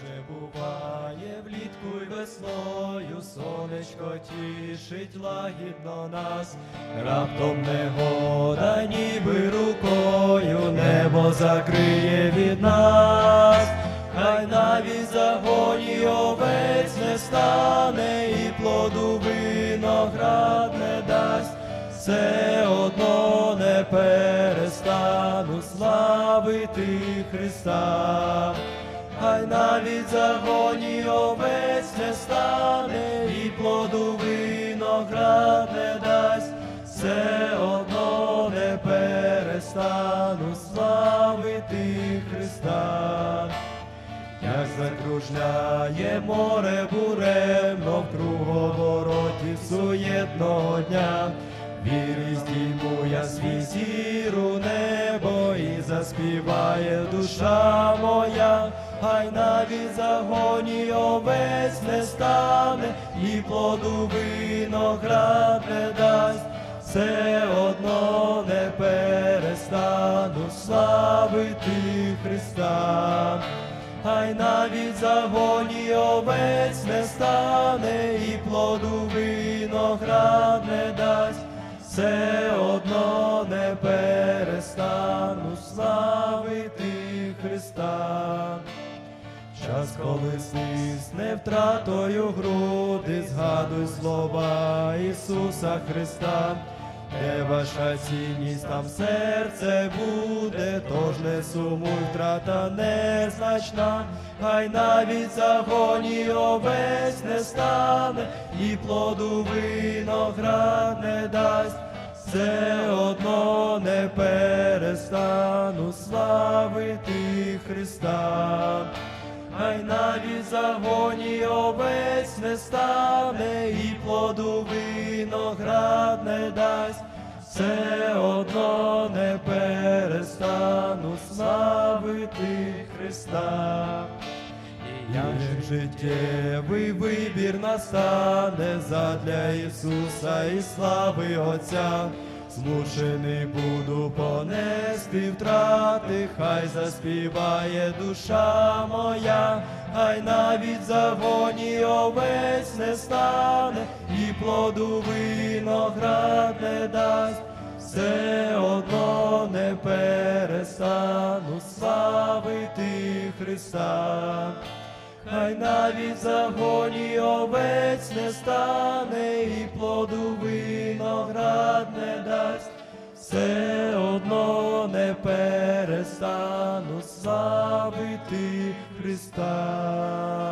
же буває влітку й весною, сонечко тішить лагідно нас, раптом негода, ніби рукою небо закриє від нас, хай навіть загоні овець не стане, і плоду виноград не дасть, все одно не перестану славити Христа. Хай навіть загоні овець не стане, і плоду виноград не дасть, все одно не перестану славити Христа. Як закружляє море буремно в круговороті суєтного дня, вірі здійму я свій зір у небо і заспіває душа моя, хай навіть загоні овець не стане, і плоду виноград не дасть, все одно не перестану славити Христа. Хай навіть загоні овець не стане, і плоду виноград не дасть, все одно Час, коли стисне втратою груди, згадуй слова Ісуса Христа, де ваша цінність, там серце буде, тож не сумуй, втрата незначна, хай навіть загоні овець не стане, і плоду виноград не дасть, все одно не перестану славити Христа. Хай навіть загоні овець не стане, і плоду виноград не дасть, все одно не перестану славити Христа. Як життєвий вибір настане задля Ісуса і слави Отця, змушений буду понести втрати, хай заспіває душа моя, хай навіть загоні овець не стане, і плоду виноград не дасть, все одно не перестану славити Христа. Хай навіть загоні овець не стане, і плоду виноград не дасть, перестану славити Христа.